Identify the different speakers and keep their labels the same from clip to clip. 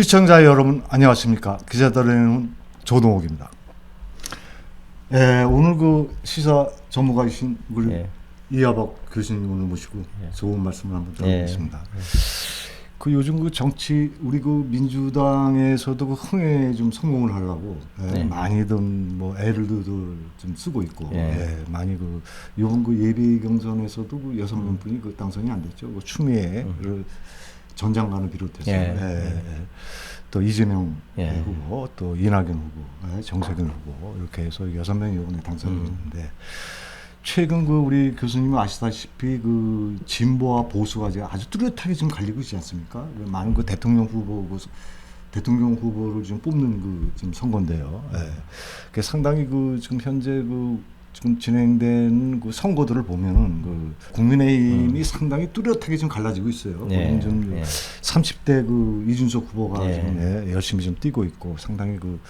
Speaker 1: 시청자 여러분 안녕하십니까 기자들의 조동욱입니다. 예, 오늘 그 시사 전문가이신 우리
Speaker 2: 예.
Speaker 1: 이하박 교수님 오늘 모시고
Speaker 2: 예.
Speaker 1: 좋은 말씀을 한번
Speaker 2: 예.
Speaker 1: 들어보겠습니다. 그 요즘 그 정치 우리 그 민주당에서도 그 흥에 좀 성공을 하려고 예,
Speaker 2: 네.
Speaker 1: 많이든 뭐 애를들 좀 쓰고 있고
Speaker 2: 예.
Speaker 1: 예, 많이 그 요번 그 예비 경선에서도 그 여섯 명분이 그 당선이 안 됐죠. 그 추미애를 전 장관을 비롯해서
Speaker 2: 예.
Speaker 1: 예, 예. 또 이재명
Speaker 2: 예.
Speaker 1: 후보, 또 이낙연 후보, 예, 정세균 후보 이렇게 해서 여섯 명이 이번에 당선이
Speaker 2: 음.
Speaker 1: 됐는데 최근 그 우리 교수님은 아시다시피 그 진보와 보수가 아주 뚜렷하게 지금 갈리고 있지 않습니까? 그 많은 그 대통령 후보 그 대통령 후보를 지금 뽑는 그 지금 선거인데요. 예. 그 상당히 그 지금 현재 그 지금 진행된 그 선거들을 보면은 그 국민의힘이 상당히 뚜렷하게 지금 갈라지고 있어요.
Speaker 2: 음. 예,
Speaker 1: 그건 좀
Speaker 2: 예.
Speaker 1: 30대 그 이준석 후보가
Speaker 2: 예.
Speaker 1: 지금 예, 열심히 좀 뛰고 있고 상당히 그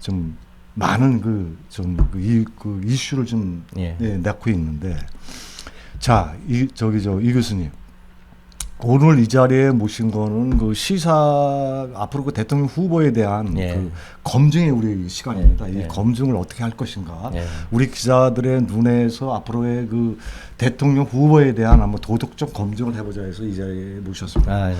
Speaker 1: 좀 많은 그 좀그 그 이슈를 좀
Speaker 2: 예.
Speaker 1: 예, 낳고 있는데 자, 이 저기 저 이 교수님 오늘 이 자리에 모신 거는 그 시사 앞으로 그 대통령 후보에 대한
Speaker 2: 예.
Speaker 1: 그 검증의 우리 시간입니다.
Speaker 2: 예,
Speaker 1: 이
Speaker 2: 예.
Speaker 1: 검증을 어떻게 할 것인가.
Speaker 2: 예.
Speaker 1: 우리 기자들의 눈에서 앞으로의 그 대통령 후보에 대한 한번 도덕적 검증을 해보자 해서 이 자리에 모셨습니다.
Speaker 2: 아, 예.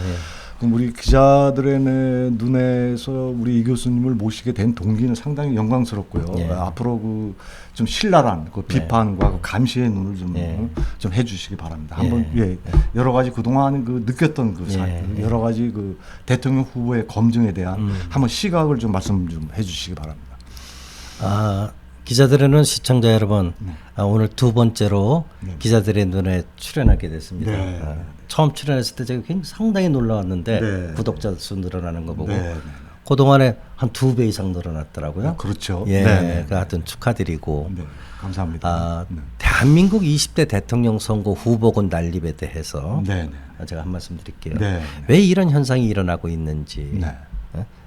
Speaker 1: 그럼 우리 기자들의 내- 눈에서 우리 이 교수님을 모시게 된 동기는 상당히 영광스럽고요.
Speaker 2: 예.
Speaker 1: 앞으로 그 좀 신랄한 그 비판과 그 감시의 눈을 좀,
Speaker 2: 예.
Speaker 1: 어, 좀 해주시기 바랍니다. 한번
Speaker 2: 예.
Speaker 1: 예. 여러 가지 그동안 그 느꼈던 그 사,
Speaker 2: 예.
Speaker 1: 여러 가지 그 대통령 후보의 검증에 대한
Speaker 2: 음.
Speaker 1: 한번 시각을 좀 말씀 좀 해주시기 바랍니다.
Speaker 2: 아, 기자들에는 시청자 여러분, 아, 오늘 두 번째로
Speaker 1: 네.
Speaker 2: 기자들의 눈에 출연하게 됐습니다.
Speaker 1: 네.
Speaker 2: 아, 처음 출연했을 때 제가 굉장히 상당히 놀라웠는데
Speaker 1: 네.
Speaker 2: 구독자 수 늘어나는 거 보고
Speaker 1: 네, 네.
Speaker 2: 그동안에 한 두 배 이상 늘어났더라고요.
Speaker 1: 아, 그렇죠.
Speaker 2: 예,
Speaker 1: 네, 네.
Speaker 2: 그 하여튼 축하드리고
Speaker 1: 네, 감사합니다.
Speaker 2: 아,
Speaker 1: 네.
Speaker 2: 대한민국 20대 대통령 선거 후보군 난립에 대해서
Speaker 1: 네, 네.
Speaker 2: 아, 제가 한 말씀 드릴게요.
Speaker 1: 네.
Speaker 2: 왜 이런 현상이 일어나고 있는지
Speaker 1: 네.
Speaker 2: 예?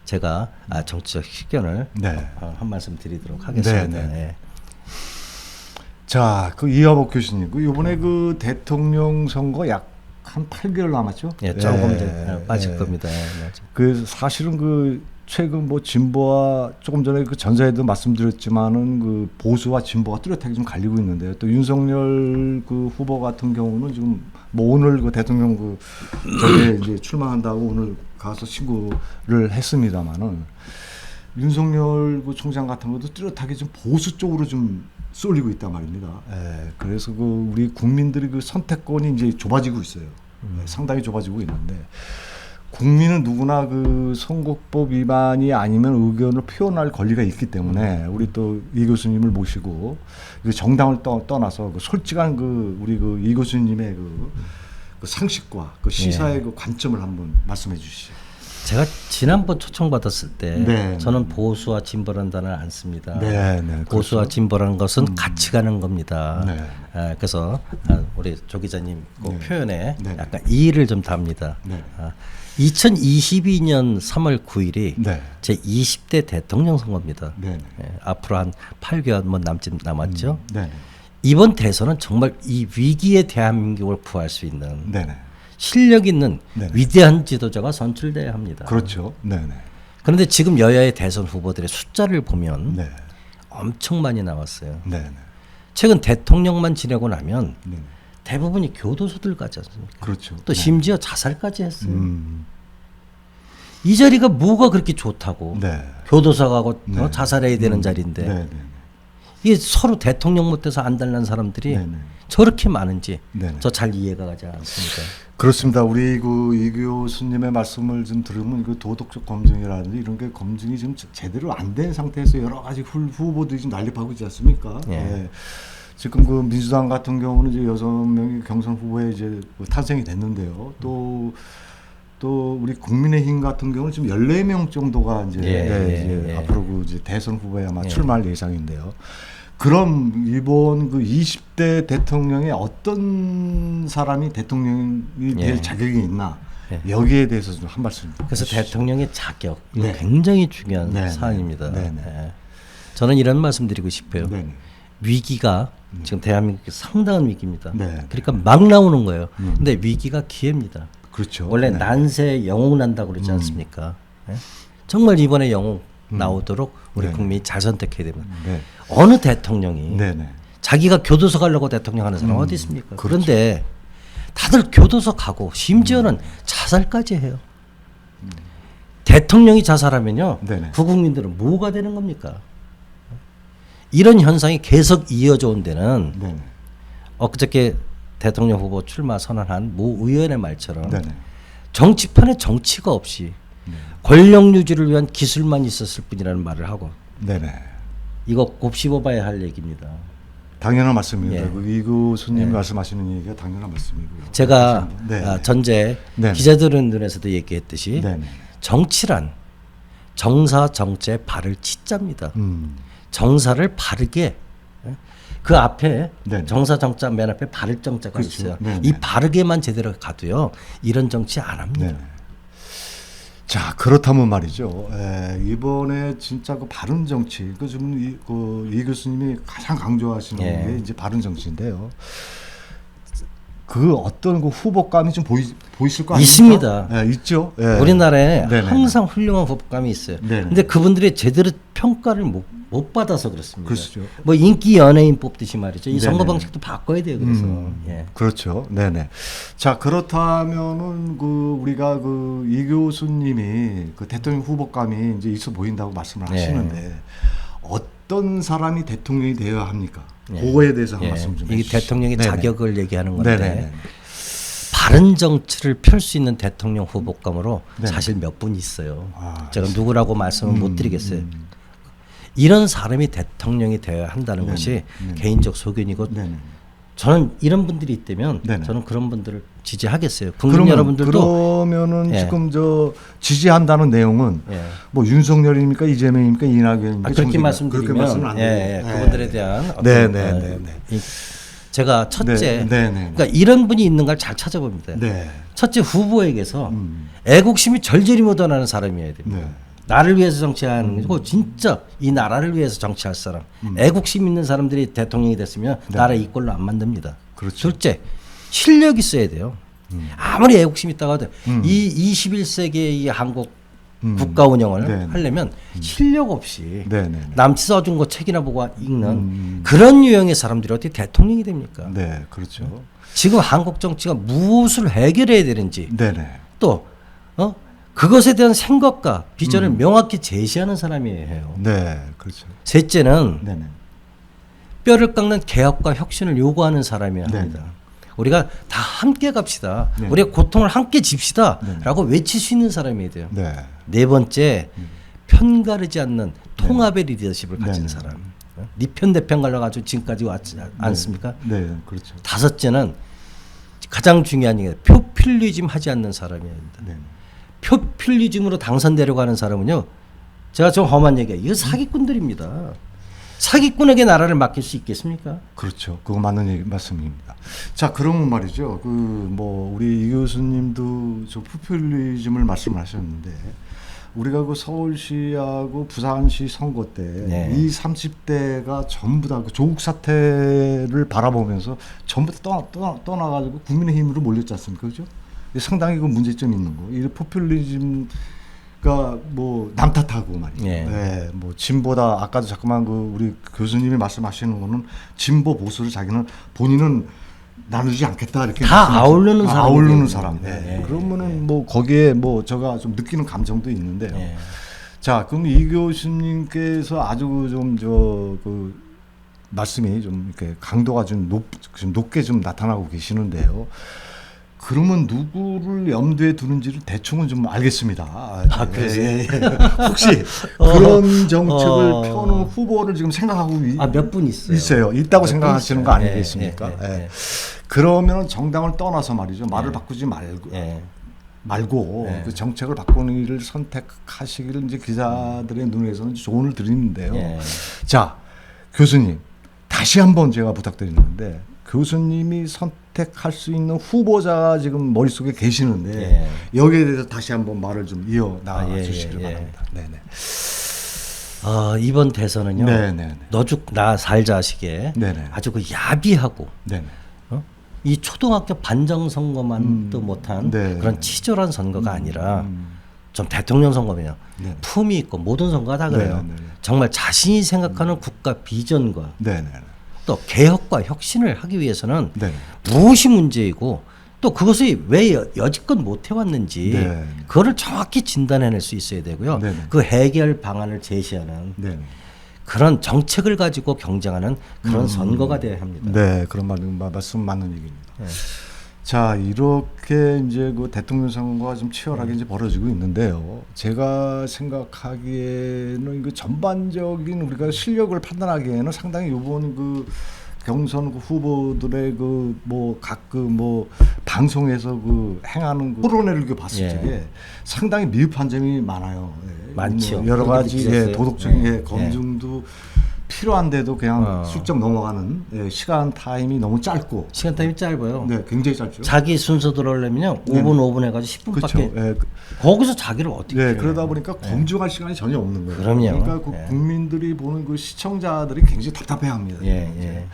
Speaker 2: 제가 아, 정치적 식견을
Speaker 1: 네.
Speaker 2: 어, 한 말씀 드리도록 하겠습니다.
Speaker 1: 네, 네.
Speaker 2: 예.
Speaker 1: 자, 그 이하복 교수님, 그 이번에 그 대통령 선거 약 한 8개월 남았죠?
Speaker 2: 예, 조금
Speaker 1: 예,
Speaker 2: 빠질
Speaker 1: 예.
Speaker 2: 겁니다. 예.
Speaker 1: 그 사실은 그 최근 뭐 진보와 조금 전에 그 전사에도 말씀드렸지만은 그 보수와 진보가 뚜렷하게 좀 갈리고 있는데요. 또 윤석열 그 후보 같은 경우는 지금 뭐 오늘 그 대통령 그 저게 이제 출마한다고 오늘 가서 신고를 했습니다만은 윤석열 그 총장 같은 것도 뚜렷하게 좀 보수 쪽으로 좀 쏠리고 있단 말입니다. 예, 그래서 그 우리 국민들이 그 선택권이 이제 좁아지고 있어요. 예, 상당히 좁아지고 있는데 국민은 누구나 그 선거법 위반이 아니면 의견을 표현할 권리가 있기 때문에 우리 또 이 교수님을 모시고 그 정당을 떠, 떠나서 그 솔직한 그 우리 그 이 교수님의 그, 그 상식과 그 시사의 그 관점을 한번 말씀해 주시죠.
Speaker 2: 제가 지난번 초청받았을 때
Speaker 1: 네,
Speaker 2: 저는 보수와 진보라는 단어를 안 씁니다.
Speaker 1: 네, 네,
Speaker 2: 보수와 진보라는 것은 같이 가는 겁니다.
Speaker 1: 네.
Speaker 2: 아, 그래서 아, 우리 조 기자님 그
Speaker 1: 네.
Speaker 2: 표현에
Speaker 1: 네.
Speaker 2: 약간 이의를 좀 답니다.
Speaker 1: 네.
Speaker 2: 아, 2022년 3월 9일이
Speaker 1: 네.
Speaker 2: 제 20대 대통령 선거입니다.
Speaker 1: 네, 네.
Speaker 2: 예, 앞으로 한 8개월 뭐 남짓 남았죠.
Speaker 1: 네, 네.
Speaker 2: 이번 대선은 정말 이 위기의 대한민국을 구할 수 있는
Speaker 1: 네, 네.
Speaker 2: 실력 있는
Speaker 1: 네.
Speaker 2: 위대한 지도자가 선출돼야 합니다.
Speaker 1: 그렇죠. 네, 네.
Speaker 2: 그런데 지금 여야의 대선 후보들의 숫자를 보면
Speaker 1: 네.
Speaker 2: 엄청 많이 나왔어요. 최근 대통령만 지내고 나면. 대부분이 교도소들 가지 않습니까?
Speaker 1: 그렇죠.
Speaker 2: 또 심지어 자살까지 했어요.
Speaker 1: 음.
Speaker 2: 이 자리가 뭐가 그렇게 좋다고
Speaker 1: 네.
Speaker 2: 교도소 가고
Speaker 1: 네.
Speaker 2: 어, 자살해야 되는
Speaker 1: 음.
Speaker 2: 자리인데
Speaker 1: 네, 네.
Speaker 2: 이게 서로 대통령 못해서 안달난 사람들이
Speaker 1: 네, 네.
Speaker 2: 저렇게 많은지
Speaker 1: 네, 네.
Speaker 2: 저잘 이해가 가지 않습니다.
Speaker 1: 그렇습니다. 우리 그 이 교수님의 말씀을 좀 들으면 그 도덕적 검증이라든지 이런 게 검증이 지금 제- 제대로 안 된 상태에서 여러 가지 후, 후보들이 지금 난립하고 있지 않습니까?
Speaker 2: 예.
Speaker 1: 지금 그 민주당 같은 경우는 이제 여섯 명이 경선 후보에 이제 그 탄생이 됐는데요. 또또 우리 국민의힘 같은 경우는 지금 14명 정도가 이제,
Speaker 2: 예,
Speaker 1: 예,
Speaker 2: 예,
Speaker 1: 이제
Speaker 2: 예.
Speaker 1: 앞으로 그 이제 대선 후보에 아마
Speaker 2: 예.
Speaker 1: 출마할 예상인데요. 그럼 이번 그 20대 대통령에 어떤 사람이 대통령이 될
Speaker 2: 예.
Speaker 1: 자격이 있나
Speaker 2: 예.
Speaker 1: 여기에 대해서 좀 한 말씀.
Speaker 2: 그래서
Speaker 1: 해주시죠.
Speaker 2: 대통령의 자격
Speaker 1: 네.
Speaker 2: 굉장히 중요한
Speaker 1: 네, 네.
Speaker 2: 사안입니다.
Speaker 1: 네, 네.
Speaker 2: 예. 저는 이런 말씀 드리고 싶어요.
Speaker 1: 네, 네.
Speaker 2: 위기가 지금 대한민국에 상당한 위기입니다.
Speaker 1: 네.
Speaker 2: 그러니까 막 나오는 거예요.
Speaker 1: 음.
Speaker 2: 근데 위기가 기회입니다.
Speaker 1: 그렇죠.
Speaker 2: 원래
Speaker 1: 네.
Speaker 2: 난세 영웅 난다고 그러지 않습니까? 예? 정말 이번에 영웅
Speaker 1: 음.
Speaker 2: 나오도록 우리
Speaker 1: 네네.
Speaker 2: 국민이 잘 선택해야 됩니다.
Speaker 1: 네.
Speaker 2: 어느 대통령이
Speaker 1: 네네.
Speaker 2: 자기가 교도소 가려고 대통령 하는 사람
Speaker 1: 음,
Speaker 2: 어디 있습니까?
Speaker 1: 그렇죠.
Speaker 2: 그런데 다들 교도소 가고 심지어는 자살까지 해요. 대통령이 자살하면요,
Speaker 1: 네네.
Speaker 2: 그 국민들은 뭐가 되는 겁니까? 이런 현상이 계속 이어져 온 데는
Speaker 1: 네네.
Speaker 2: 엊그저께 대통령 후보 출마 선언한 모 의원의 말처럼
Speaker 1: 네네.
Speaker 2: 정치판에 정치가 없이
Speaker 1: 네.
Speaker 2: 권력 유지를 위한 기술만 있었을 뿐이라는 말을 하고
Speaker 1: 네네.
Speaker 2: 이거 곱씹어봐야 할 얘기입니다.
Speaker 1: 당연한 말씀입니다.
Speaker 2: 예.
Speaker 1: 그 이구수님
Speaker 2: 예.
Speaker 1: 말씀하시는 얘기가 당연한 말씀이고요.
Speaker 2: 제가
Speaker 1: 네.
Speaker 2: 아, 전제
Speaker 1: 네.
Speaker 2: 기자들은 눈에서도 얘기했듯이
Speaker 1: 네네.
Speaker 2: 정치란 정사 정제 발을 치자입니다.
Speaker 1: 음.
Speaker 2: 정사를 바르게 예? 그 앞에
Speaker 1: 네네.
Speaker 2: 정사 정자 맨 앞에 바를 정자가
Speaker 1: 그렇죠.
Speaker 2: 있어요.
Speaker 1: 네네.
Speaker 2: 이 바르게만 제대로 가도요 이런 정치 안 합니다.
Speaker 1: 네네. 자 그렇다면 말이죠. 에, 이번에 진짜 그 바른 정치, 그 지금 이, 그, 이 교수님이 가장 강조하시는
Speaker 2: 예.
Speaker 1: 게 이제 바른 정치인데요. 그 어떤 그 후보감이 좀 보이 보이실 거 아닙니까?
Speaker 2: 있습니다.
Speaker 1: 예, 있죠. 예.
Speaker 2: 우리나라에
Speaker 1: 네네.
Speaker 2: 항상 훌륭한 후보감이 있어요.
Speaker 1: 네네.
Speaker 2: 근데 그분들이 제대로 평가를 못, 못 받아서 그렇습니다.
Speaker 1: 그렇죠.
Speaker 2: 뭐 인기 연예인 뽑듯이 말이죠. 이
Speaker 1: 네네.
Speaker 2: 선거 방식도 바꿔야 돼요. 그래서
Speaker 1: 음,
Speaker 2: 예.
Speaker 1: 그렇죠. 네네. 자 그렇다면은 그 우리가 그 이 교수님이 그 대통령 후보감이 이제 있어 보인다고 말씀을
Speaker 2: 네.
Speaker 1: 하시는데 어떤 사람이 대통령이 되어야 합니까?
Speaker 2: 예.
Speaker 1: 그거에 대해서 한
Speaker 2: 예.
Speaker 1: 말씀 좀
Speaker 2: 이게
Speaker 1: 해주시죠.
Speaker 2: 대통령의. 자격을 얘기하는 건데
Speaker 1: 네네.
Speaker 2: 바른 정치를 펼 수 있는 대통령 후보감으로
Speaker 1: 네네.
Speaker 2: 사실 몇 분 있어요.
Speaker 1: 아,
Speaker 2: 제가 누구라고 말씀을
Speaker 1: 음,
Speaker 2: 못 드리겠어요.
Speaker 1: 음.
Speaker 2: 이런 사람이 대통령이 되어야 한다는
Speaker 1: 네네.
Speaker 2: 것이
Speaker 1: 네네.
Speaker 2: 개인적 소견이고
Speaker 1: 네네.
Speaker 2: 저는 이런 분들이 있다면
Speaker 1: 네네.
Speaker 2: 저는 그런 분들을 지지하겠어요. 국민
Speaker 1: 그러면,
Speaker 2: 여러분들도
Speaker 1: 그러면은
Speaker 2: 예.
Speaker 1: 지금 저 지지한다는 내용은
Speaker 2: 예.
Speaker 1: 뭐 윤석열입니까 이재명입니까 이낙연입니까
Speaker 2: 아, 그렇게 말씀드리면
Speaker 1: 그렇게 말씀은 안
Speaker 2: 예. 예,
Speaker 1: 예.
Speaker 2: 그분들에 대한 어떤,
Speaker 1: 네, 네,
Speaker 2: 어,
Speaker 1: 네, 네.
Speaker 2: 이- 제가 첫째
Speaker 1: 네, 네, 네.
Speaker 2: 그러니까 이런 분이 있는 걸 잘 찾아봅니다.
Speaker 1: 네.
Speaker 2: 첫째 후보에게서
Speaker 1: 음.
Speaker 2: 애국심이 절절히 묻어나는 사람이어야 됩니다.
Speaker 1: 네.
Speaker 2: 나를 위해서 정치하는 거고 진짜 이 나라를 위해서 정치할 사람, 애국심 있는 사람들이 대통령이 됐으면
Speaker 1: 음. 네.
Speaker 2: 나라 이꼴로 안 만듭니다.
Speaker 1: 그렇죠.
Speaker 2: 둘째 실력 있어야 돼요. 아무리 애국심 있다고 하도
Speaker 1: 음.
Speaker 2: 이 21세기의 이 한국
Speaker 1: 음.
Speaker 2: 국가 운영을
Speaker 1: 네.
Speaker 2: 하려면 실력 없이
Speaker 1: 네, 네, 네.
Speaker 2: 남치 써준 거 책이나 보고 읽는
Speaker 1: 음.
Speaker 2: 그런 유형의 사람들이 어떻게 대통령이 됩니까?
Speaker 1: 네, 그렇죠.
Speaker 2: 지금 한국 정치가 무엇을 해결해야 되는지
Speaker 1: 네, 네.
Speaker 2: 또 어? 그것에 대한 생각과
Speaker 1: 음.
Speaker 2: 비전을 명확히 제시하는 사람이에요.
Speaker 1: 네, 그렇죠.
Speaker 2: 셋째는
Speaker 1: 네, 네.
Speaker 2: 뼈를 깎는 개혁과 혁신을 요구하는 사람이어야
Speaker 1: 네.
Speaker 2: 합니다. 우리가 다 함께 갑시다.
Speaker 1: 네.
Speaker 2: 우리가 고통을 함께 집시다.
Speaker 1: 네.
Speaker 2: 라고 외칠 수 있는 사람이어야 돼요.
Speaker 1: 네.
Speaker 2: 네 번째, 편가르지 않는 통합의 리더십을 가진
Speaker 1: 네.
Speaker 2: 사람. 어? 니편 내편 갈라가지고 지금까지 왔지 않습니까?
Speaker 1: 네, 그렇죠.
Speaker 2: 다섯째는 가장 중요한 게 표퓰리즘 하지 않는 사람이어야 합니다.
Speaker 1: 네.
Speaker 2: 표퓰리즘으로 당선되려고 하는 사람은요. 제가 좀 험한 얘기예요. 이거 사기꾼들입니다. 사기꾼에게 나라를 맡길 수 있겠습니까?
Speaker 1: 그렇죠. 그거 맞는 얘기 말씀입니다. 자, 그러면 말이죠. 그 뭐 우리 이 교수님도 저 포퓰리즘을 말씀하셨는데 우리가 그 서울시하고 부산시 선거 때
Speaker 2: 네.
Speaker 1: 이 30대가 전부 다 그 조국 사태를 바라보면서 전부 다 떠나, 떠나, 떠나가지고 국민의힘으로 몰렸지 않습니까? 그죠? 상당히 그 문제점이 있는 거. 이 포퓰리즘 그러니까 뭐 남탓하고 말이죠.
Speaker 2: 예.
Speaker 1: 네, 뭐 진보다 아까도 자꾸만 그 우리 교수님이 말씀하시는 거는 진보 보수를 자기는 본인은 나누지 않겠다 이렇게
Speaker 2: 다 아우르는
Speaker 1: 아,
Speaker 2: 사람이거든요.
Speaker 1: 아우르는 사람. 네.
Speaker 2: 예, 예,
Speaker 1: 그러면은 뭐 거기에 뭐 제가 좀 느끼는 감정도 있는데요.
Speaker 2: 예.
Speaker 1: 자, 그럼 이 교수님께서 아주 좀 저그 말씀이 좀 이렇게 강도가 좀 높, 좀 높게 좀 나타나고 계시는데요. 그러면 누구를 염두에 두는지를 대충은 좀 알겠습니다. 아,
Speaker 2: 그러세요?
Speaker 1: 예, 예, 예. 혹시
Speaker 2: 어,
Speaker 1: 그런 정책을
Speaker 2: 어.
Speaker 1: 펴는 후보를 지금 생각하고 이-
Speaker 2: 아, 몇 분 있어요.
Speaker 1: 있어요. 있다고 생각하시는. 거
Speaker 2: 예,
Speaker 1: 아니겠습니까?
Speaker 2: 예, 예,
Speaker 1: 예.
Speaker 2: 예.
Speaker 1: 그러면 정당을 떠나서 말이죠. 말을
Speaker 2: 예.
Speaker 1: 바꾸지 말고
Speaker 2: 예.
Speaker 1: 말고
Speaker 2: 네.
Speaker 1: 그 정책을 바꾸는 일을 선택하시기를 이제 기자들의 눈에서는 조언을 드리는데요.
Speaker 2: 예.
Speaker 1: 자, 교수님 다시 한번 제가 부탁드리는데 교수님이 선 택할 수 있는 후보자가 지금 머릿속에 계시는데
Speaker 2: 예.
Speaker 1: 여기에 대해서 다시 한번 말을 좀 이어 나가
Speaker 2: 아, 예, 예, 예.
Speaker 1: 바랍니다. 네네.
Speaker 2: 아, 이번 대선은요.
Speaker 1: 네네네.
Speaker 2: 너죽 나 살자식에
Speaker 1: 네네.
Speaker 2: 아주 그 야비하고
Speaker 1: 네네.
Speaker 2: 어? 이 초등학교 반정 선거만도
Speaker 1: 음,
Speaker 2: 못한
Speaker 1: 네.
Speaker 2: 그런 치졸한 선거가 아니라
Speaker 1: 음,
Speaker 2: 좀 대통령 선거면요.
Speaker 1: 네.
Speaker 2: 품이 있고 모든 선거가 다 그래요.
Speaker 1: 네, 네, 네.
Speaker 2: 정말 자신이 생각하는 국가 비전과
Speaker 1: 네, 네.
Speaker 2: 또 개혁과 혁신을 하기 위해서는
Speaker 1: 네.
Speaker 2: 무엇이 문제이고 또 그것이 왜 여- 여지껏 못 해왔는지
Speaker 1: 네.
Speaker 2: 그거를 정확히 진단해낼 수 있어야 되고요.
Speaker 1: 네, 네.
Speaker 2: 그 해결 방안을 제시하는
Speaker 1: 네. 네.
Speaker 2: 그런 정책을 가지고 경쟁하는 그런 선거가 되어야 합니다.
Speaker 1: 네, 그런 말, 마- 말씀 맞는 얘기입니다.
Speaker 2: 네.
Speaker 1: 자, 이렇게 이제 그 대통령 선거가 좀
Speaker 2: 네.
Speaker 1: 치열하게 이제 벌어지고 있는데요. 제가 생각하기에는 그 전반적인 우리가 실력을 판단하기에는 상당히 요번 그 경선 그 후보들의 그뭐각그뭐 방송에서 그 행하는 그 토론회를 봤을
Speaker 2: 예.
Speaker 1: 적에 상당히 미흡한 점이 많아요. 예.
Speaker 2: 많죠.
Speaker 1: 뭐 여러 가지? 예, 도덕적인
Speaker 2: 네.
Speaker 1: 예, 검증도 필요한데도 그냥
Speaker 2: 어.
Speaker 1: 슬쩍 넘어가는 예, 시간 타임이 너무 짧고
Speaker 2: 시간 타임이 짧아요.
Speaker 1: 네, 굉장히 짧죠.
Speaker 2: 자기 순서 들어오려면요.
Speaker 1: 네.
Speaker 2: 5분 5분 해가지고
Speaker 1: 그렇죠.
Speaker 2: 10분밖에
Speaker 1: 예, 그-
Speaker 2: 거기서 자기를 어떻게
Speaker 1: 네,
Speaker 2: 해요?
Speaker 1: 그러다 보니까 검증할 시간이 전혀 없는 거예요.
Speaker 2: 그럼요.
Speaker 1: 러니까 그
Speaker 2: 예.
Speaker 1: 국민들이 보는 그 시청자들이 굉장히 답답해합니다.
Speaker 2: 예, 예.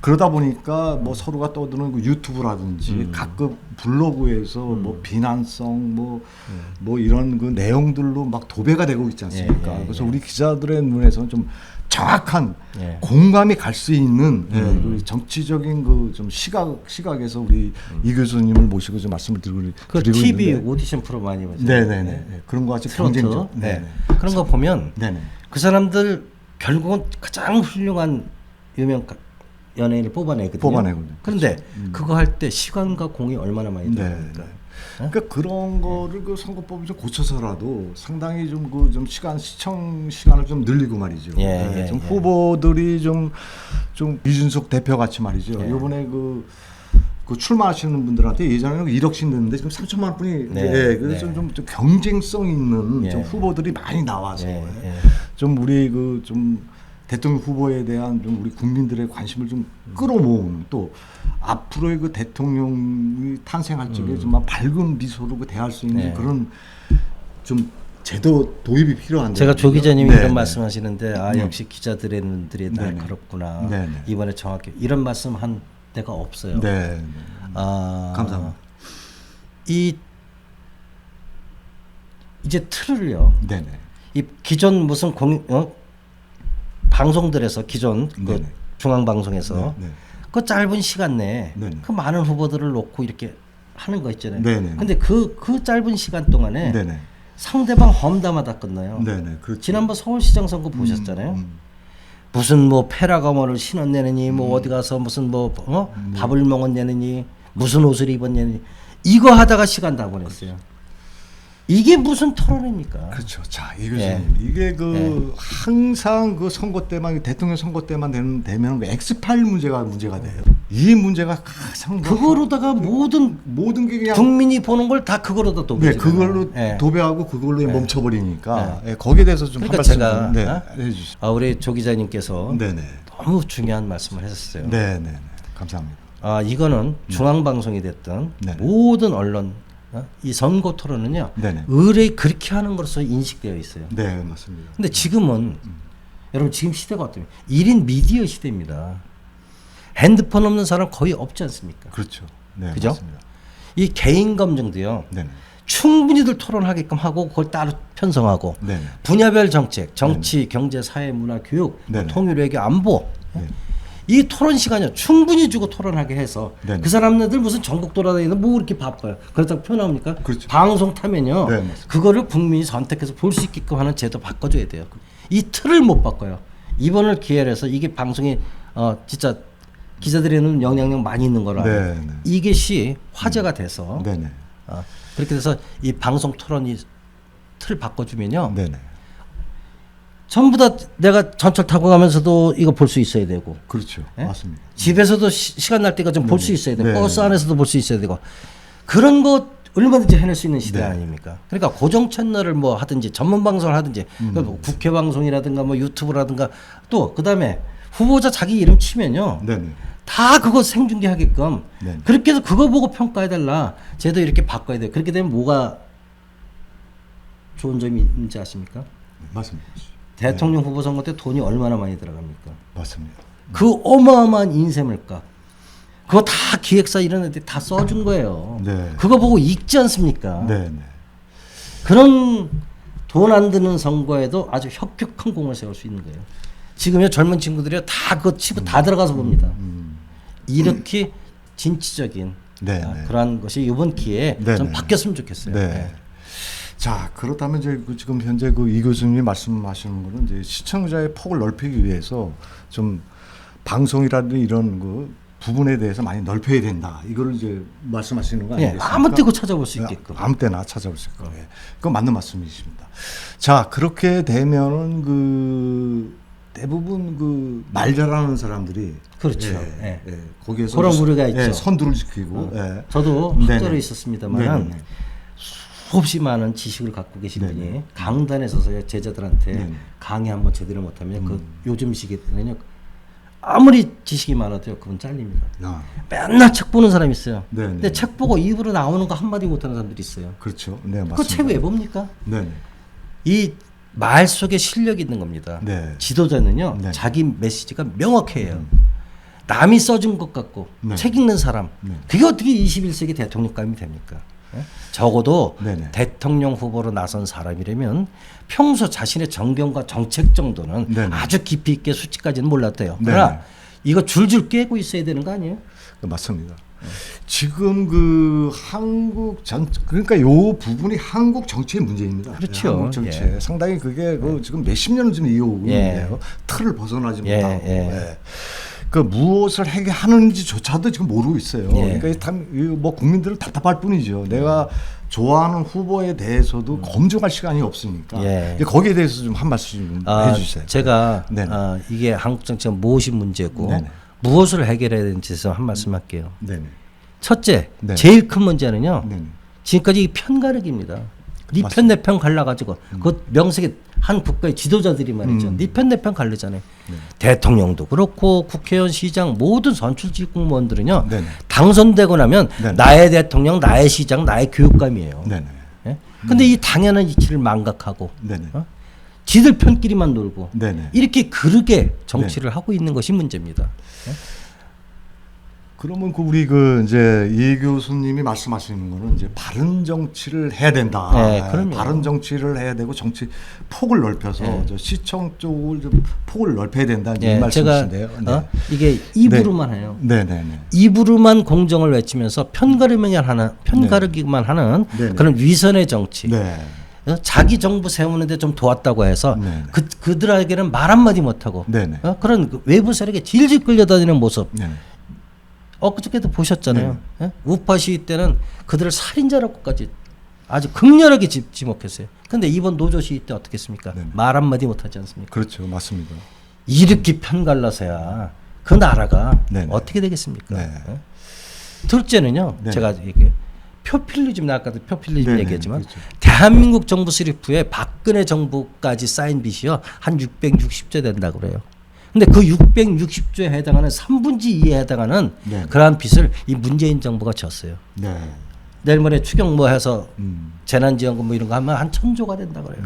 Speaker 1: 그러다 보니까 뭐 서로가 떠드는 그 유튜브라든지
Speaker 2: 음.
Speaker 1: 각급 블로그에서 뭐 비난성 뭐 뭐 이런 그 내용들로 막 도배가 되고 있지 않습니까?
Speaker 2: 예, 예,
Speaker 1: 그래서
Speaker 2: 예.
Speaker 1: 우리 기자들의 눈에서는 좀 정확한
Speaker 2: 예.
Speaker 1: 공감이 갈 수 있는 예,
Speaker 2: 음.
Speaker 1: 그 정치적인 그 좀 시각 시각에서 우리 이 교수님을 모시고 좀 말씀을 드리고,
Speaker 2: 그
Speaker 1: 드리고
Speaker 2: TV
Speaker 1: 있는데
Speaker 2: 오디션 프로 많이 보죠.
Speaker 1: 네네네 네. 그런 거
Speaker 2: 트로트.
Speaker 1: 경쟁적
Speaker 2: 네. 그런 거 보면
Speaker 1: 네네
Speaker 2: 그 사람들 결국은 가장 훌륭한 유명 가- 연예인을 뽑아내거든요.
Speaker 1: 뽑아내거든요.
Speaker 2: 그런데 그거 할 때 시간과 공이 얼마나 많이
Speaker 1: 네.
Speaker 2: 들어갑니까?
Speaker 1: 그러니까 그런 거를 그 선거법을 좀 고쳐서라도 상당히 좀그 좀 시간 시청 시간을 좀 늘리고 말이죠.
Speaker 2: 예,
Speaker 1: 네,
Speaker 2: 예,
Speaker 1: 좀
Speaker 2: 예.
Speaker 1: 후보들이 좀좀 이준석 대표 같이 말이죠.
Speaker 2: 예.
Speaker 1: 이번에 그, 그 출마하시는 분들한테 예전에는 1억씩 냈는데 지금 3천만 분이
Speaker 2: 네,
Speaker 1: 예, 그래서
Speaker 2: 네.
Speaker 1: 좀, 좀, 좀 경쟁성 있는
Speaker 2: 예.
Speaker 1: 좀 후보들이 많이 나와서
Speaker 2: 예, 예.
Speaker 1: 좀 우리 그좀 대통령 후보에 대한 좀 우리 국민들의 관심을 좀 끌어모으는 또 앞으로의 그 대통령이 탄생할 적에 좀 밝은 미소로 그 대할 수 있는
Speaker 2: 네.
Speaker 1: 그런 좀 제도 도입이 필요한데
Speaker 2: 제가 조 기자님이
Speaker 1: 네,
Speaker 2: 이런
Speaker 1: 네.
Speaker 2: 말씀하시는데 아
Speaker 1: 네.
Speaker 2: 역시 기자들의 눈들이
Speaker 1: 네, 네.
Speaker 2: 날카롭구나.
Speaker 1: 네, 네.
Speaker 2: 이번에 정확히 이런 말씀 한 데가 없어요.
Speaker 1: 네, 네.
Speaker 2: 아,
Speaker 1: 감사합니다.
Speaker 2: 이 이제 틀을요.
Speaker 1: 네, 네.
Speaker 2: 이 기존 무슨 공 어? 방송들에서 기존 그
Speaker 1: 네네.
Speaker 2: 중앙 방송에서
Speaker 1: 네, 네.
Speaker 2: 그 짧은 시간 내에
Speaker 1: 네네.
Speaker 2: 그 많은 후보들을 놓고 이렇게 하는 거 있잖아요.
Speaker 1: 네네.
Speaker 2: 근데 그그 짧은 시간 동안에
Speaker 1: 네, 네.
Speaker 2: 상대방 험담하다 끝나요.
Speaker 1: 네, 네. 그렇죠.
Speaker 2: 지난번 서울시장 선거 보셨잖아요.
Speaker 1: 음.
Speaker 2: 무슨 뭐 페라가모를 신었내느니 뭐 어디 가서 무슨 뭐 어? 밥을 먹었냐느니 무슨 옷을 입었냐느니 이거 하다가 시간 다 보냈어요. 이게 무슨 토론입니까?
Speaker 1: 그렇죠. 자, 이
Speaker 2: 예.
Speaker 1: 교수님. 이게 그 항상 그 선거 때만 대통령 선거 때만 되는 되면 그 X8 문제가 문제가 돼요. 이 문제가 가장 그
Speaker 2: 그거로다가 모든
Speaker 1: 모든 게 그냥
Speaker 2: 국민이 보는 걸 다 그거로다 도배.
Speaker 1: 네, 그걸로
Speaker 2: 예.
Speaker 1: 도배하고 그걸로 멈춰버리니까 예, 거기에 대해서 좀
Speaker 2: 그러니까 제가
Speaker 1: 좀, 네,
Speaker 2: 어?
Speaker 1: 해주시죠.
Speaker 2: 아, 우리 조 기자님께서
Speaker 1: 네네.
Speaker 2: 너무 중요한 말씀을 하셨어요.
Speaker 1: 네, 네, 네. 감사합니다.
Speaker 2: 아 이거는 중앙 방송이 됐든
Speaker 1: 음. 네네.
Speaker 2: 모든 언론 어? 이 선거 토론은요
Speaker 1: 네네.
Speaker 2: 의뢰 그렇게 하는 것으로 인식되어 있어요.
Speaker 1: 네, 맞습니다.
Speaker 2: 근데 지금은 여러분 지금 시대가 어때요? 1인 미디어 시대입니다. 핸드폰 없는 사람 거의 없지 않습니까?
Speaker 1: 그렇죠. 네,
Speaker 2: 그죠?
Speaker 1: 맞습니다.
Speaker 2: 이 개인 검증도요.
Speaker 1: 네네.
Speaker 2: 충분히들 토론하게끔 하고 그걸 따로 편성하고
Speaker 1: 네네.
Speaker 2: 분야별 정책, 정치, 경제, 사회, 문화, 교육,
Speaker 1: 네네.
Speaker 2: 통일, 외교, 안보
Speaker 1: 네.
Speaker 2: 이 토론 시간이요 충분히 주고 토론하게 해서
Speaker 1: 네네.
Speaker 2: 그 사람들 무슨 전국 돌아다니는 뭐 이렇게 바빠요. 그렇다고 표현합니까?
Speaker 1: 그렇죠.
Speaker 2: 방송 타면요
Speaker 1: 네.
Speaker 2: 그거를 국민이 선택해서 볼 수 있게끔 하는 제도 바꿔줘야 돼요. 이 틀을 못 바꿔요. 이번을 기회로 해서 이게 방송이 어 진짜 기자들에는 영향력 많이 있는 거라
Speaker 1: 네, 네.
Speaker 2: 이것이 화제가 돼서
Speaker 1: 네네.
Speaker 2: 어, 그렇게 돼서 이 방송 토론이 틀 바꿔주면요
Speaker 1: 네네.
Speaker 2: 전부 다 내가 전철 타고 가면서도 이거 볼 수 있어야 되고
Speaker 1: 그렇죠.
Speaker 2: 예?
Speaker 1: 맞습니다.
Speaker 2: 집에서도 시, 간 날 때가 좀 볼 수 있어야 되고
Speaker 1: 네.
Speaker 2: 버스 안에서도 볼 수 있어야 되고 그런 거 얼마든지 해낼 수 있는 시대
Speaker 1: 네.
Speaker 2: 아닙니까? 그러니까 고정 채널을 뭐 하든지 전문 방송을 하든지
Speaker 1: 음.
Speaker 2: 그뭐 국회 방송이라든가 뭐 유튜브라든가 또 그다음에 후보자 자기 이름 치면요
Speaker 1: 네네.
Speaker 2: 다 그거 생중계하게끔
Speaker 1: 네.
Speaker 2: 그렇게 해서 그거 보고 평가해 달라 제도 이렇게 바꿔야 돼요. 그렇게 되면 뭐가 좋은 점이 있는지 아십니까?
Speaker 1: 맞습니다.
Speaker 2: 대통령 후보 선거 때 돈이 얼마나 많이 들어갑니까?
Speaker 1: 맞습니다.
Speaker 2: 그 어마어마한 인쇄물값 그거 다 기획사 이런 애들 다 써준 거예요.
Speaker 1: 네.
Speaker 2: 그거 보고 읽지 않습니까?
Speaker 1: 네 네.
Speaker 2: 그런 돈 안 드는 선거에도 아주 혁혁한 공을 세울 수 있는 거예요. 지금요 젊은 친구들이 다 그거 치고 다 들어가서 봅니다.
Speaker 1: 음.
Speaker 2: 이렇게 진취적인
Speaker 1: 네,
Speaker 2: 아,
Speaker 1: 네.
Speaker 2: 그러한 것이 이번 기회에
Speaker 1: 네,
Speaker 2: 좀
Speaker 1: 네.
Speaker 2: 바뀌었으면 좋겠어요.
Speaker 1: 네. 자 그렇다면 이제 그 지금 현재 그 이 교수님이 말씀하시는 거는 이제 시청자의 폭을 넓히기 위해서 좀 방송이라든 이런 그 부분에 대해서 많이 넓혀야 된다. 이거를 이제 말씀하시는 거
Speaker 2: 예,
Speaker 1: 아니겠습니까?
Speaker 2: 아무 때고 찾아볼 수 있게끔.
Speaker 1: 아무 때나 찾아볼 수 있고. 예. 그건 맞는 말씀이십니다. 자, 그렇게 되면은 그 대부분 그 말 잘하는 사람들이
Speaker 2: 그렇죠.
Speaker 1: 예,
Speaker 2: 예.
Speaker 1: 예. 거기에서
Speaker 2: 그런 우려가
Speaker 1: 예,
Speaker 2: 있죠.
Speaker 1: 선두를 지키고 예.
Speaker 2: 저도. 학자로 있었습니다만. 수없이 많은 지식을 갖고 계신
Speaker 1: 네네.
Speaker 2: 분이 강단에 서서 제자들한테
Speaker 1: 네네.
Speaker 2: 강의 한번 제대로 못하면 그
Speaker 1: 음.
Speaker 2: 요즘 시기에는요 아무리 지식이 많아도요 그분 잘립니다.
Speaker 1: 아,
Speaker 2: 맨날 책 보는 사람이 있어요.
Speaker 1: 네네.
Speaker 2: 근데 책 보고 입으로 나오는 거 한마디 못하는 사람들이 있어요.
Speaker 1: 그렇죠. 네, 맞습니다.
Speaker 2: 그 책 왜 봅니까?
Speaker 1: 네.
Speaker 2: 이 말 속에 실력이 있는 겁니다.
Speaker 1: 네.
Speaker 2: 지도자는요
Speaker 1: 네.
Speaker 2: 자기 메시지가 명확해요. 남이 써준 것 같고
Speaker 1: 네.
Speaker 2: 책 읽는 사람
Speaker 1: 네.
Speaker 2: 그게 어떻게 21세기 대통령감이 됩니까? 예? 적어도
Speaker 1: 네네.
Speaker 2: 대통령 후보로 나선 사람이라면 평소 자신의 정경과 정책 정도는
Speaker 1: 네네.
Speaker 2: 아주 깊이 있게 수치까지는 몰랐대요.
Speaker 1: 네네.
Speaker 2: 그러나 이거 줄줄 꿰고 있어야 되는 거 아니에요?
Speaker 1: 네, 맞습니다. 지금 그 한국 전 그러니까 요 부분이 한국 정치의 문제입니다.
Speaker 2: 그렇죠.
Speaker 1: 네, 한국 정치
Speaker 2: 예.
Speaker 1: 상당히 그게 그 지금 몇십 년을 지금 이어오고
Speaker 2: 예.
Speaker 1: 있는데요. 틀을 벗어나지
Speaker 2: 예,
Speaker 1: 못하고.
Speaker 2: 예.
Speaker 1: 예. 그 무엇을 해결하는지조차도 지금 모르고 있어요.
Speaker 2: 예.
Speaker 1: 그러니까 참뭐 국민들을 답답할 뿐이죠. 내가 좋아하는 후보에 대해서도 검증할 시간이 없으니까
Speaker 2: 음. 예.
Speaker 1: 거기에 대해서 좀 한 말씀 좀
Speaker 2: 아,
Speaker 1: 해주세요.
Speaker 2: 제가
Speaker 1: 네네.
Speaker 2: 아, 이게 한국 정치가 무엇이 문제고
Speaker 1: 네네.
Speaker 2: 무엇을 해결해야 되는지에서 한 말씀 할게요.
Speaker 1: 네네.
Speaker 2: 첫째,
Speaker 1: 네.
Speaker 2: 제일 큰 문제는요.
Speaker 1: 네네.
Speaker 2: 지금까지 이 편가르기입니다. 네. 편 내 편 갈라가지고 그 명색이 한 국가의 지도자들이 말이죠.
Speaker 1: 음.
Speaker 2: 네편내 편 갈르잖아요.
Speaker 1: 네.
Speaker 2: 대통령도 그렇고 국회의원, 시장 모든 선출직 공무원들은요.
Speaker 1: 네네.
Speaker 2: 당선되고 나면
Speaker 1: 네네.
Speaker 2: 나의 대통령, 나의 시장, 나의 교육감이에요.
Speaker 1: 네네.
Speaker 2: 예? 근데 이 당연한 이치를 망각하고. 어? 지들 편끼리만 놀고
Speaker 1: 네네.
Speaker 2: 이렇게 그르게 정치를 하고 있는 것이 문제입니다.
Speaker 1: 그러면 그 우리 그 이제 이 교수님이 말씀하시는 거는 이제 바른 정치를 해야 된다.
Speaker 2: 네, 그럼요.
Speaker 1: 바른 정치를 해야 되고 정치 폭을 넓혀서
Speaker 2: 네.
Speaker 1: 저 시청 쪽을 좀 폭을 넓혀야 된다. 이
Speaker 2: 예, 제가
Speaker 1: 말씀이신데요.
Speaker 2: 어? 이게 입으로만 해요.
Speaker 1: 네, 네, 네.
Speaker 2: 입으로만 공정을 외치면서 편가르기만 하는 편가르기만 하는
Speaker 1: 네.
Speaker 2: 그런 위선의 정치.
Speaker 1: 네.
Speaker 2: 어? 자기 정부 세우는데 좀 도왔다고 해서
Speaker 1: 네.
Speaker 2: 그 그들에게는 말 한마디 못하고
Speaker 1: 네, 네.
Speaker 2: 어? 그런 그 외부 세력에 질질 끌려다니는 모습.
Speaker 1: 네.
Speaker 2: 엊그저께도 보셨잖아요. 예? 우파 시위 때는 그들을 살인자라고까지 아주 극렬하게 지, 지목했어요. 근데 이번 노조 시위 때 어떻게 했습니까?
Speaker 1: 네.
Speaker 2: 말 한마디 못하지 않습니까?
Speaker 1: 그렇죠. 맞습니다.
Speaker 2: 이렇게 편갈라서야 그 나라가
Speaker 1: 네, 네.
Speaker 2: 어떻게 되겠습니까?
Speaker 1: 네.
Speaker 2: 예? 둘째는요.
Speaker 1: 네.
Speaker 2: 제가 얘기 표필리즘 아까도 표필리즘
Speaker 1: 네, 네,
Speaker 2: 얘기했지만
Speaker 1: 그렇죠.
Speaker 2: 대한민국 정부 수립 후에 박근혜 정부까지 쌓인 빚이요 한 660조 된다고 그래요. 근데 그 660조에 해당하는 3분지 2에 해당하는
Speaker 1: 네.
Speaker 2: 그러한 빚을 이 문재인 정부가 졌어요.
Speaker 1: 네.
Speaker 2: 내일 모레 추경 뭐 해서
Speaker 1: 음.
Speaker 2: 재난지원금 뭐 이런 거 하면 한 천조가 된다 그래요.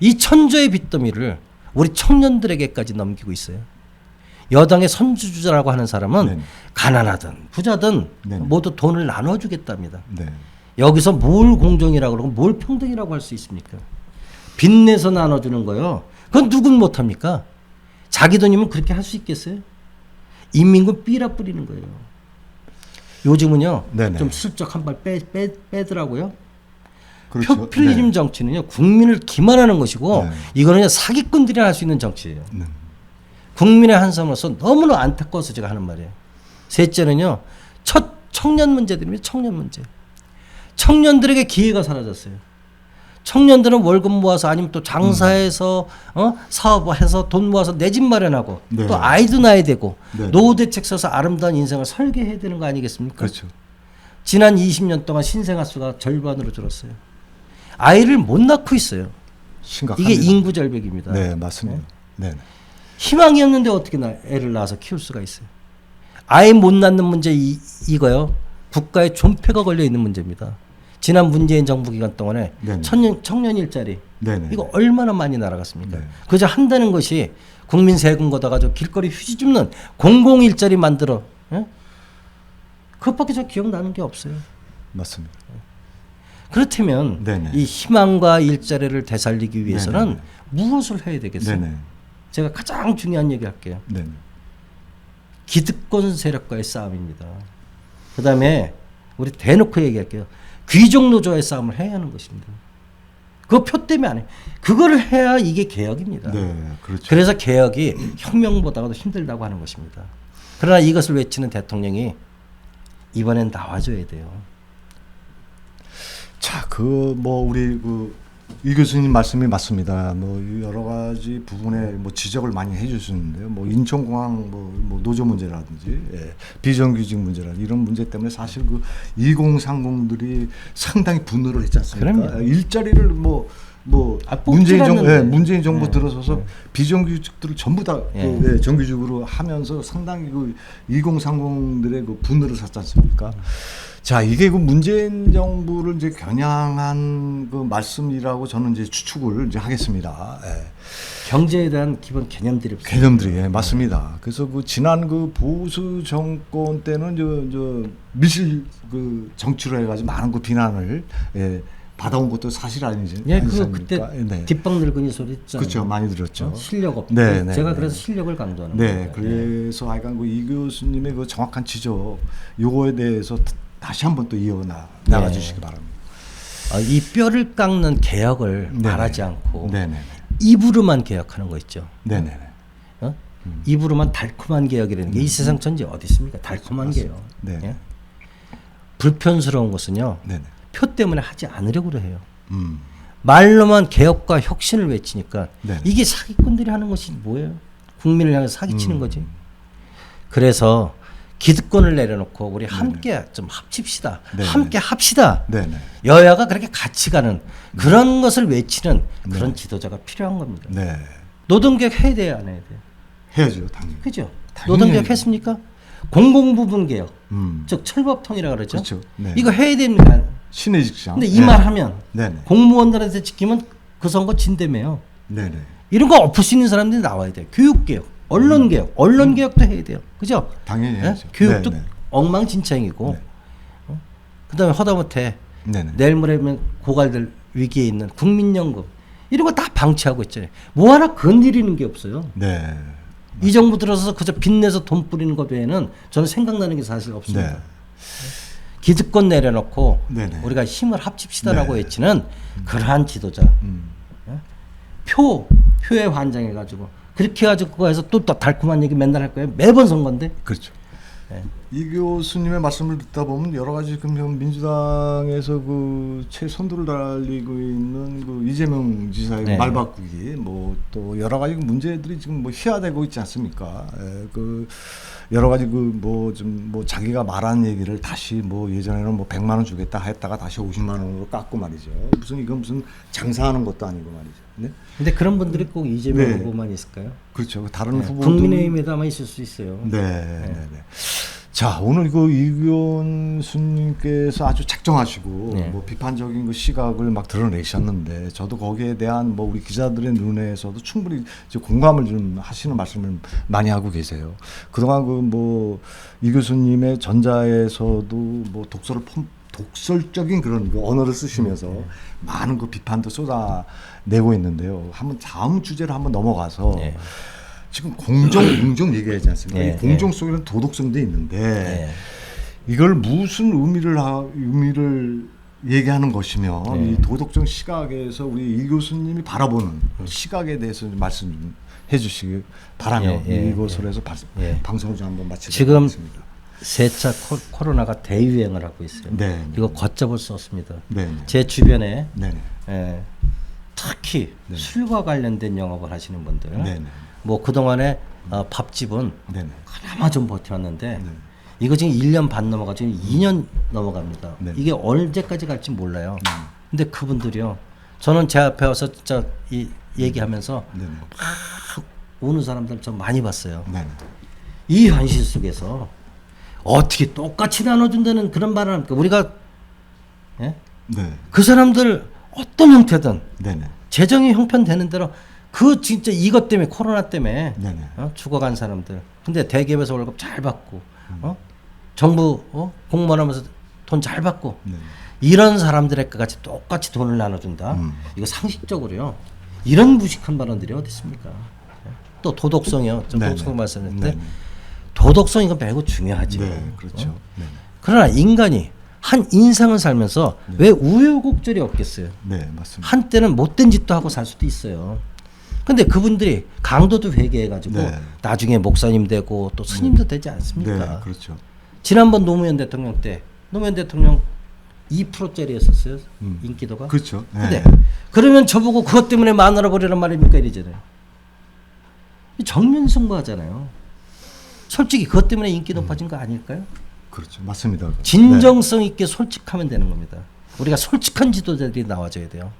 Speaker 2: 이 천조의 빚더미를 우리 청년들에게까지 넘기고 있어요. 여당의 선주주자라고 하는 사람은
Speaker 1: 네.
Speaker 2: 가난하든 부자든
Speaker 1: 네.
Speaker 2: 모두 돈을 나눠주겠답니다.
Speaker 1: 네.
Speaker 2: 여기서 뭘 공정이라고 그러고 뭘 평등이라고 할 수 있습니까? 빚내서 나눠주는 거요. 그건 누군 못합니까? 자기 돈이면 그렇게 할 수 있겠어요? 인민군 삐라 뿌리는 거예요. 요즘은요,
Speaker 1: 네네.
Speaker 2: 좀 슬쩍 한 발 빼, 빼, 빼더라고요.
Speaker 1: 그렇죠.
Speaker 2: 표필리즘
Speaker 1: 네.
Speaker 2: 정치는요, 국민을 기만하는 것이고,
Speaker 1: 네.
Speaker 2: 이거는 사기꾼들이 할 수 있는 정치예요.
Speaker 1: 네.
Speaker 2: 국민의 한섬으로서 너무나 안타까워서 제가 하는 말이에요. 셋째는요, 첫 청년 문제들입니다. 청년 문제. 청년들에게 기회가 사라졌어요. 청년들은 월급 모아서 아니면 또 장사해서 어? 사업해서 돈 모아서 내 집 마련하고
Speaker 1: 네.
Speaker 2: 또 아이도 낳아야 되고
Speaker 1: 네.
Speaker 2: 노후 대책 써서 아름다운 인생을 설계해야 되는 거 아니겠습니까?
Speaker 1: 그렇죠.
Speaker 2: 지난 20년 동안 신생아 수가 절반으로 줄었어요. 아이를 못 낳고 있어요.
Speaker 1: 심각합니다.
Speaker 2: 이게 인구 절벽입니다.
Speaker 1: 네, 맞습니다. 네.
Speaker 2: 희망이 없는데 어떻게 나, 애를 낳아서 키울 수가 있어요? 아이 못 낳는 문제 이, 이거요. 국가의 존폐가 걸려 있는 문제입니다. 지난 문재인 정부 기간 동안에
Speaker 1: 네네.
Speaker 2: 청년, 청년 일자리
Speaker 1: 네, 네.
Speaker 2: 이거 얼마나 많이 날아갔습니까?
Speaker 1: 네.
Speaker 2: 그저 한다는 것이 국민 세금 걷어가 지고 길거리 휴지 줍는 공공 일자리 만들어. 예? 그것밖에 저 기억나는 게 없어요.
Speaker 1: 맞습니다.
Speaker 2: 그렇다면
Speaker 1: 네네.
Speaker 2: 이 희망과 일자리를 되살리기 위해서는
Speaker 1: 네네.
Speaker 2: 무엇을 해야 되겠어요?
Speaker 1: 네네.
Speaker 2: 제가 가장 중요한 얘기 할게요.
Speaker 1: 네네.
Speaker 2: 기득권 세력과의 싸움입니다. 그 다음에 우리 대놓고 얘기할게요. 귀족 노조와의 싸움을 해야 하는 것입니다. 그거 표 때문에 안 해. 그거를 해야 이게 개혁입니다.
Speaker 1: 네, 그렇죠.
Speaker 2: 그래서 개혁이 혁명보다도 힘들다고 하는 것입니다. 그러나 이것을 외치는 대통령이 이번엔 나와줘야 돼요.
Speaker 1: 자, 그 뭐 우리 그 이 교수님 말씀이 맞습니다. 뭐 여러 가지 부분에 뭐 지적을 많이 해주시는데요. 뭐 인천공항 뭐, 뭐 노조 문제라든지 예, 비정규직 문제라든지 이런 문제 때문에 사실 그 2030들이 상당히 분노를 했지 않습니까?
Speaker 2: 그럼요.
Speaker 1: 일자리를 뭐. 뭐
Speaker 2: 아,
Speaker 1: 문재인 정부. 예, 문재인 정부
Speaker 2: 네,
Speaker 1: 들어서서
Speaker 2: 네.
Speaker 1: 비정규직들을 전부 다
Speaker 2: 예.
Speaker 1: 그, 예, 정규직으로 하면서 상당히 그 2030들의 그 분노를 샀지 않습니까? 자, 이게 그 문재인 정부를 이제 겨냥한 그 말씀이라고 저는 이제 추측을 이제 하겠습니다. 예.
Speaker 2: 경제에 대한 기본 개념들이 없어요.
Speaker 1: 개념들이 예, 맞습니다. 그래서 그 지난 그 보수 정권 때는 저, 저 밀실 그 정치로 해가지고 많은 그 비난을 예, 받아온 것도 사실 아니지.
Speaker 2: 예, 그거
Speaker 1: 아니지
Speaker 2: 그때
Speaker 1: 않습니까? 네.
Speaker 2: 뒷방 늙은이 소리 있잖아요.
Speaker 1: 그렇죠, 많이 들었죠.
Speaker 2: 어? 실력 없다.
Speaker 1: 네, 네,
Speaker 2: 제가
Speaker 1: 네.
Speaker 2: 그래서 실력을 강조하는
Speaker 1: 네,
Speaker 2: 겁니다.
Speaker 1: 그래서 하여간 그 이 교수님의 그 정확한 지적 요거에 대해서 다- 다시 한번 또 이어 나 나가
Speaker 2: 네.
Speaker 1: 주시기 바랍니다.
Speaker 2: 어, 이 뼈를 깎는 개혁을. 말하지 않고
Speaker 1: 네네.
Speaker 2: 입으로만 개혁하는 거 있죠.
Speaker 1: 네네네.
Speaker 2: 어? 입으로만 달콤한 개혁이라는 게이 세상 천지 어디 있습니까? 달콤한 개혁.
Speaker 1: 네.
Speaker 2: 예? 불편스러운 것은요.
Speaker 1: 네 네.
Speaker 2: 표 때문에 하지 않으려고 해요.
Speaker 1: 음.
Speaker 2: 말로만 개혁과 혁신을 외치니까
Speaker 1: 네네.
Speaker 2: 이게 사기꾼들이 하는 것이 뭐예요? 국민을 향해서 사기치는
Speaker 1: 음.
Speaker 2: 거지. 그래서 기득권을 내려놓고 우리 함께 좀 합칩시다.
Speaker 1: 네네.
Speaker 2: 함께 합시다.
Speaker 1: 네네.
Speaker 2: 여야가 그렇게 같이 가는 그런 것을 외치는 그런 지도자가 필요한 겁니다.
Speaker 1: 네.
Speaker 2: 노동개혁 해야 돼요, 안 해야 돼요?
Speaker 1: 해야죠, 당연히.
Speaker 2: 그죠? 노동개혁. 했습니까? 공공부분 개혁,
Speaker 1: 음.
Speaker 2: 즉 철법통이라 그러죠.
Speaker 1: 그렇죠. 네.
Speaker 2: 이거 해야 됩니다.
Speaker 1: 신의 직장.
Speaker 2: 근데
Speaker 1: 네.
Speaker 2: 이말 하면
Speaker 1: 네네.
Speaker 2: 공무원들한테 지키면 그 선거 진대매요.
Speaker 1: 네네.
Speaker 2: 이런 거 엎을 수 있는 사람들이 나와야 돼요. 교육개혁, 언론개혁, 언론개혁도 해야 돼요. 그죠?
Speaker 1: 당연히
Speaker 2: 예?
Speaker 1: 해야죠.
Speaker 2: 교육도
Speaker 1: 네네.
Speaker 2: 엉망진창이고,
Speaker 1: 네.
Speaker 2: 어? 그 다음에 허다못해
Speaker 1: 네네.
Speaker 2: 내일 모레면 고갈될 위기에 있는 국민연금 이런 거 다 방치하고 있잖아요. 뭐 하나 건드리는 게 없어요.
Speaker 1: 네.
Speaker 2: 이 정부 들어서 그저 빚내서 돈 뿌리는 것 외에는 저는 생각나는 게 사실 없습니다.
Speaker 1: 네.
Speaker 2: 기득권 내려놓고
Speaker 1: 네네.
Speaker 2: 우리가 힘을 합칩시다라고
Speaker 1: 네.
Speaker 2: 외치는 그러한 지도자.
Speaker 1: 음.
Speaker 2: 표 표에 환장해가지고 그렇게 해가지고 그거 해서 또, 또 달콤한 얘기 맨날 할 거예요. 매번 선거인데.
Speaker 1: 그렇죠.
Speaker 2: 네.
Speaker 1: 이 교수님의 말씀을 듣다 보면 여러 가지 지금 현 민주당에서 그 최선두를 달리고 있는 그 이재명 지사의
Speaker 2: 네.
Speaker 1: 말 바꾸기 뭐 또 여러 가지 문제들이 지금 뭐 희화되고 있지 않습니까? 예, 그 여러 가지 그 뭐 좀뭐 자기가 말한 얘기를 다시 뭐 예전에는 뭐 100만 원 주겠다 했다가 다시 50만 원으로 깎고 말이죠. 무슨 이건 무슨 장사하는 것도 아니고 말이죠. 네?
Speaker 2: 근데 그런 분들이 꼭 이재명
Speaker 1: 네.
Speaker 2: 후보만 있을까요?
Speaker 1: 그렇죠. 다른
Speaker 2: 네.
Speaker 1: 후보도
Speaker 2: 국민의힘에다만 있을 수 있어요.
Speaker 1: 네, 네, 네. 자 오늘 그 이규현 스님께서 아주 작정하시고
Speaker 2: 네.
Speaker 1: 뭐 비판적인 그 시각을 막 드러내셨는데 저도 거기에 대한 뭐 우리 기자들의 눈에서도 충분히 공감을 좀 하시는 말씀을 많이 하고 계세요. 그동안 그 뭐 이 교수님의 전자에서도 뭐 독서를 펌- 독설적인 그런 그 언어를 쓰시면서
Speaker 2: 네.
Speaker 1: 많은 그 비판도 쏟아내고 있는데요. 한번 다음 주제로 한번 넘어가서
Speaker 2: 네.
Speaker 1: 지금 공정 공정 얘기하지 않습니까?
Speaker 2: 네,
Speaker 1: 이 공정 속에는 도덕성도 있는데
Speaker 2: 네.
Speaker 1: 이걸 무슨 의미를 하, 의미를 얘기하는 것이며
Speaker 2: 네.
Speaker 1: 이 도덕적 시각에서 우리 이 교수님이 바라보는 시각에 대해서 좀 말씀 좀 해주시기 바라며
Speaker 2: 예, 예,
Speaker 1: 이것으로 해서 바,
Speaker 2: 예.
Speaker 1: 방송을 좀 한번
Speaker 2: 지금
Speaker 1: 하겠습니다.
Speaker 2: 세차 코 로나가 대유행을 하고 있어요.
Speaker 1: 네.
Speaker 2: 이거 걷잡을 수 없습니다.
Speaker 1: 네,
Speaker 2: 제 주변에
Speaker 1: 네,
Speaker 2: 예, 특히 술과 관련된 영업을 하시는 분들,
Speaker 1: 네, 네,
Speaker 2: 뭐 그동안에 어, 밥집은
Speaker 1: 네, 네.
Speaker 2: 그나마 좀 버텨왔는데
Speaker 1: 네.
Speaker 2: 이거 지금 1년 반 넘어가 지금 2년 넘어갑니다.
Speaker 1: 네.
Speaker 2: 이게 언제까지 갈지 몰라요. 근데 그분들이요. 저는 제 앞에 와서 진짜 이 얘기하면서
Speaker 1: 네, 네.
Speaker 2: 막 우는 사람들 좀 많이 봤어요.
Speaker 1: 네, 네.
Speaker 2: 이 현실 속에서 어떻게 똑같이 나눠준다는 그런 말을 합니까? 우리가 예?
Speaker 1: 네,
Speaker 2: 그 사람들 어떤 형태든
Speaker 1: 네, 네.
Speaker 2: 재정이 형편되는 대로 그 진짜 이것 때문에 코로나 때문에
Speaker 1: 네네.
Speaker 2: 어? 죽어간 사람들 근데 대기업에서 월급 잘 받고 어? 정부 어? 공무원하면서 돈 잘 받고
Speaker 1: 네.
Speaker 2: 이런 사람들의 같이 똑같이 돈을 나눠준다.
Speaker 1: 음.
Speaker 2: 이거 상식적으로요. 이런 무식한 발언들이 어디 있습니까? 또 도덕성이요. 좀
Speaker 1: 네네.
Speaker 2: 도덕성 말씀했는데
Speaker 1: 네네.
Speaker 2: 도덕성 이거 매우 중요하죠.
Speaker 1: 네, 그렇죠. 네.
Speaker 2: 그러나 인간이 한 인생을 살면서 왜 우여곡절이 없겠어요?
Speaker 1: 네, 맞습니다.
Speaker 2: 한때는 못된 짓도 하고 살 수도 있어요. 근데 그분들이 강도도 회개해가지고
Speaker 1: 네.
Speaker 2: 나중에 목사님 되고 또 스님도 되지 않습니까?
Speaker 1: 네, 그렇죠.
Speaker 2: 지난번 노무현 대통령 때 노무현 대통령 2%짜리였었어요
Speaker 1: 음.
Speaker 2: 인기도가.
Speaker 1: 그렇죠.
Speaker 2: 근데
Speaker 1: 네.
Speaker 2: 그러면 저보고 그것 때문에 마누라 버리란 말입니까 이러잖아요. 이 정면 승부하잖아요. 솔직히 그것 때문에 인기 높아진 거 아닐까요?
Speaker 1: 그렇죠. 맞습니다.
Speaker 2: 진정성 있게 솔직하면 되는 겁니다. 우리가 솔직한 지도자들이 나와줘야 돼요.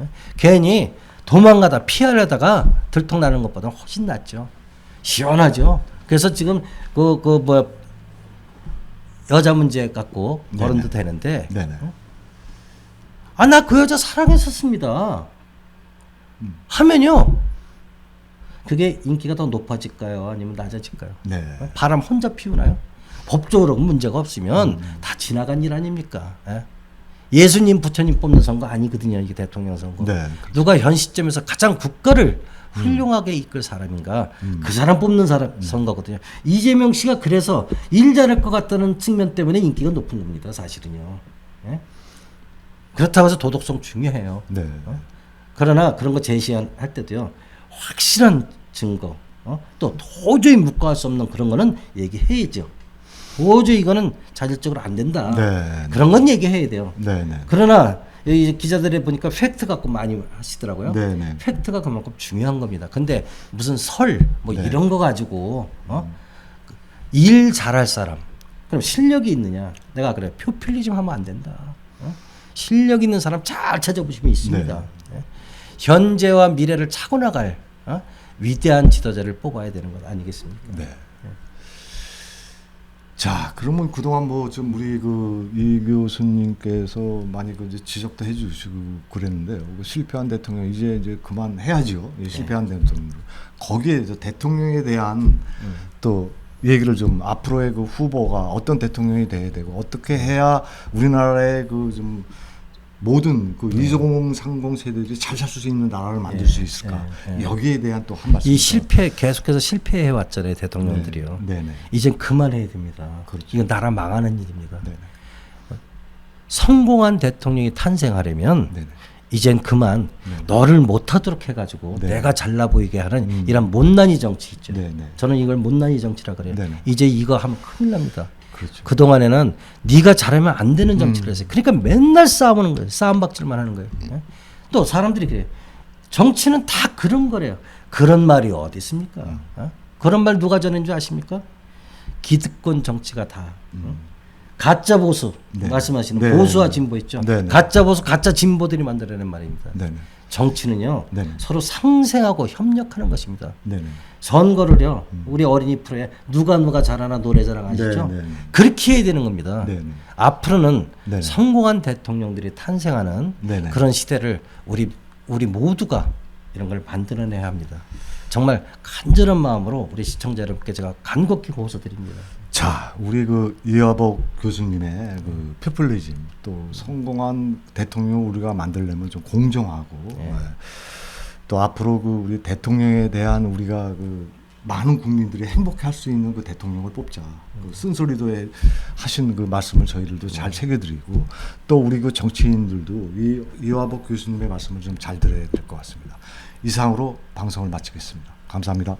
Speaker 2: 예? 괜히 도망가다 피하려다가 들통나는 것보다 훨씬 낫죠. 시원하죠. 그래서 지금 그 그 뭐 여자 문제 갖고
Speaker 1: 네네.
Speaker 2: 거론도 되는데
Speaker 1: 네, 네.
Speaker 2: 아나 그 여자 사랑했었습니다. 하면요. 그게 인기가 더 높아질까요? 아니면 낮아질까요?
Speaker 1: 네.
Speaker 2: 어? 바람 혼자 피우나요? 법적으로 문제가 없으면
Speaker 1: 음.
Speaker 2: 다 지나간 일 아닙니까? 예? 예수님 부처님 뽑는 선거 아니거든요. 이게 대통령 선거.
Speaker 1: 네, 그렇죠.
Speaker 2: 누가 현 시점에서 가장 국가를 훌륭하게 이끌 사람인가
Speaker 1: 음.
Speaker 2: 그 사람 뽑는 사람 선거거든요. 이재명 씨가 그래서 일 잘할 것 같다는 측면 때문에 인기가 높은 겁니다. 사실은요. 예? 그렇다고 해서 도덕성 중요해요.
Speaker 1: 네.
Speaker 2: 그러나 그런 거 제시할 때도요 확실한 증거 어? 또 도저히 묵과할 수 없는 그런 거는 얘기해야죠 도저히 이거는 자질적으로 안 된다
Speaker 1: 네.
Speaker 2: 그런 건 얘기해야 돼요
Speaker 1: 네, 네.
Speaker 2: 그러나 여기 기자들이 보니까 팩트 갖고 많이 하시더라고요
Speaker 1: 네, 네.
Speaker 2: 팩트가 그만큼 중요한 겁니다 근데 무슨 설 뭐
Speaker 1: 네.
Speaker 2: 이런 거 가지고 어? 일 잘할 사람 그럼 실력이 있느냐 내가 그래 표필리즘 하면 안 된다 어? 실력 있는 사람 잘 찾아보시면 있습니다
Speaker 1: 네.
Speaker 2: 예? 현재와 미래를 차고 나갈 어? 위대한 지도자를 뽑아야 되는 것 아니겠습니까
Speaker 1: 네. 자, 그러면 그동안 뭐 좀 우리 그 이 교수님께서 많이 그 이제 지적도 해주시고 그랬는데 그 실패한 대통령 이제 이제 그만 해야죠. 이 실패한 대통령 거기에 이제 대통령에 대한 또 얘기를 좀 앞으로의 그 후보가 어떤 대통령이 돼야 되고 어떻게 해야 우리나라의 그좀 모든 그 2030 세대들이 잘 살 수 있는 나라를 만들
Speaker 2: 예,
Speaker 1: 수 있을까
Speaker 2: 예, 예.
Speaker 1: 여기에 대한 또 한 말씀
Speaker 2: 이 실패 계속해서 실패해 왔잖아요 대통령들이요
Speaker 1: 네, 네,
Speaker 2: 이젠 그만해야 됩니다
Speaker 1: 그렇죠.
Speaker 2: 이건 나라 망하는 일입니다
Speaker 1: 네,
Speaker 2: 성공한 대통령이 탄생하려면
Speaker 1: 네, 네.
Speaker 2: 이젠 그만
Speaker 1: 네.
Speaker 2: 너를 못하도록 해가지고
Speaker 1: 네.
Speaker 2: 내가 잘나 보이게 하는
Speaker 1: 음.
Speaker 2: 이런 못난이 정치 있죠.
Speaker 1: 네, 네.
Speaker 2: 저는 이걸 못난이 정치라 그래요.
Speaker 1: 네, 네.
Speaker 2: 이제 이거 하면 큰일 납니다.
Speaker 1: 그렇죠.
Speaker 2: 그 동안에는 네가 잘하면 안 되는 정치를 했어요. 그러니까 맨날 싸우는 거예요. 싸움 박질만 하는 거예요. 예? 또 사람들이 그래요. 정치는 다 그런 거래요. 그런 말이 어디 있습니까? 어? 그런 말 누가 전한 줄 아십니까? 기득권 정치가 다. 어? 가짜 보수
Speaker 1: 네.
Speaker 2: 말씀하시는
Speaker 1: 네.
Speaker 2: 보수와 진보 있죠.
Speaker 1: 네, 네.
Speaker 2: 가짜 보수, 가짜 진보들이 만들어낸 말입니다.
Speaker 1: 네, 네.
Speaker 2: 정치는요
Speaker 1: 네.
Speaker 2: 서로 상생하고 협력하는 것입니다.
Speaker 1: 네, 네.
Speaker 2: 선거를요 우리 어린이 프로에 누가 누가 잘하나 노래자랑 아시죠?
Speaker 1: 네, 네, 네.
Speaker 2: 그렇게 해야 되는 겁니다. 앞으로는. 성공한 대통령들이 탄생하는. 그런 시대를 우리 우리 모두가 이런 걸 만들어내야 합니다. 정말 간절한 마음으로 우리 시청자 여러분께 제가 간곡히 고소드립니다.
Speaker 1: 자, 우리 그 이화복 교수님의 그 피플리즘 또 성공한 대통령 우리가 만들려면 좀 공정하고
Speaker 2: 네.
Speaker 1: 예. 또 앞으로 그 우리 대통령에 대한 우리가 그 많은 국민들이 행복할 수 있는 그 대통령을 뽑자. 그 쓴소리도 해- 하신 그 말씀을 저희들도 잘 새겨드리고 또 우리 그 정치인들도 이 이화복 교수님의 말씀을 좀 잘 들어야 될 것 같습니다. 이상으로 방송을 마치겠습니다. 감사합니다.